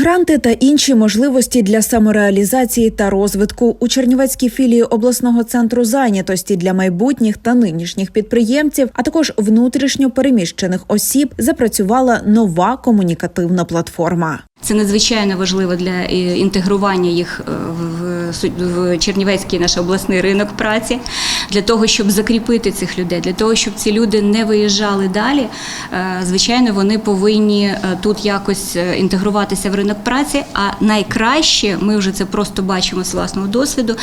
Гранти та інші можливості для самореалізації та розвитку у Чернівецькій філії обласного центру зайнятості для майбутніх та нинішніх підприємців, а також внутрішньо переміщених осіб, запрацювала нова комунікативна платформа. Це надзвичайно важливо для е, інтегрування їх е, в- Чернівецький наш обласний ринок праці, для того, щоб закріпити цих людей, для того, щоб ці люди не виїжджали далі. е, Звичайно, вони повинні е, тут якось е, інтегруватися в ринок праці. А найкраще, ми вже це просто бачимо з власного досвіду.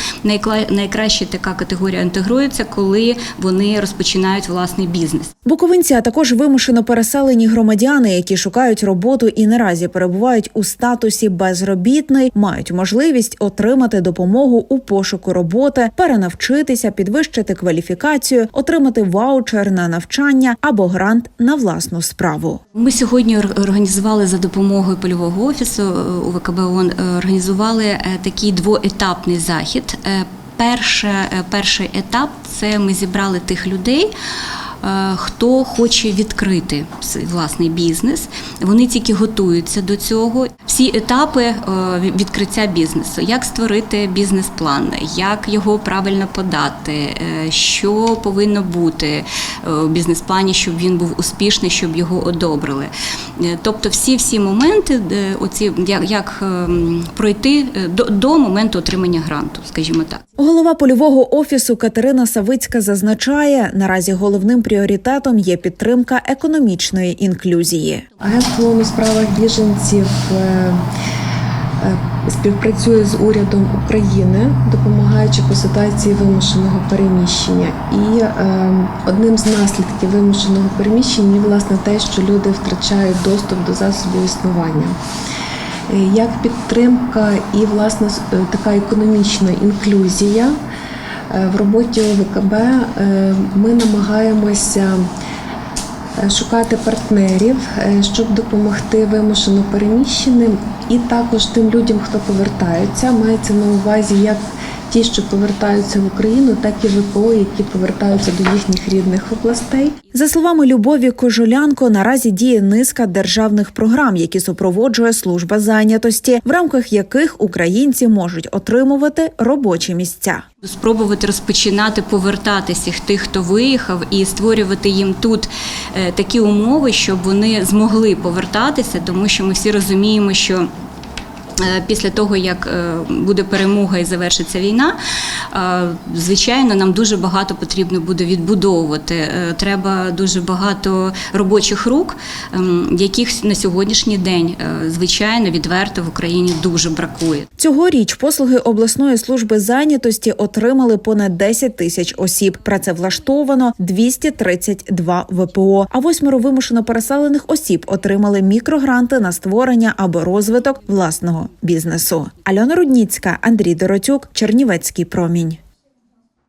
Найкраще така категорія інтегрується, коли вони розпочинають власний бізнес. Буковинці, а також вимушено переселені громадяни, які шукають роботу і наразі перебувають у статусі безробітний, мають можливість отримати допомогу у пошуку роботи, перенавчитися, підвищити кваліфікацію, отримати ваучер на навчання або грант на власну справу. Ми сьогодні організували за допомогою польового офісу е, у ВКБ ООН, е, організували е, такий двоетапний захід. Перше, перший етап це ми зібрали тих людей. Е, Хто хоче відкрити власний бізнес, вони тільки готуються до цього. Всі етапи е, відкриття бізнесу, як створити бізнес-план, як його правильно подати, е, що повинно бути у бізнес-плані, щоб він був успішний, щоб його одобрили. Тобто, всі всі моменти, оці як, як пройти до, до моменту отримання гранту, скажімо так. Голова польового офісу Катерина Савицька зазначає, наразі головним пріоритетом є підтримка економічної інклюзії. Агентство у справах біженців е, е, співпрацює з урядом України, допомагаючи по ситуації вимушеного переміщення. І е, одним з наслідків вимушеного переміщення є власне те, що люди втрачають доступ до засобів існування. Як підтримка і власне така економічна інклюзія в роботі ОВКБ е, ми намагаємося е, шукати партнерів, е, щоб допомогти вимушено переміщеним, і також тим людям, хто повертається, мається на увазі як ті, що повертаються в Україну, так і ВПО, які повертаються до їхніх рідних областей. За словами Любові Кожулянко, наразі діє низка державних програм, які супроводжує служба зайнятості, в рамках яких українці можуть отримувати робочі місця. Спробувати розпочинати повертатися тих, хто виїхав, і створювати їм тут е, такі умови, щоб вони змогли повертатися, тому що ми всі розуміємо, що. Е, Після того, як е, буде перемога і завершиться війна, е, звичайно, нам дуже багато потрібно буде відбудовувати. Треба дуже багато робочих рук, ем, яких на сьогоднішній день, звичайно, відверто в Україні дуже бракує. Цьогоріч послуги обласної служби зайнятості отримали понад 10 тисяч осіб. Працевлаштовано 232 ВПО. А восьмеро вимушено переселених осіб отримали мікрогранти на створення або розвиток власного бізнесу. Альона Рудніцька, Андрій Доротюк, Чернівецький промінь.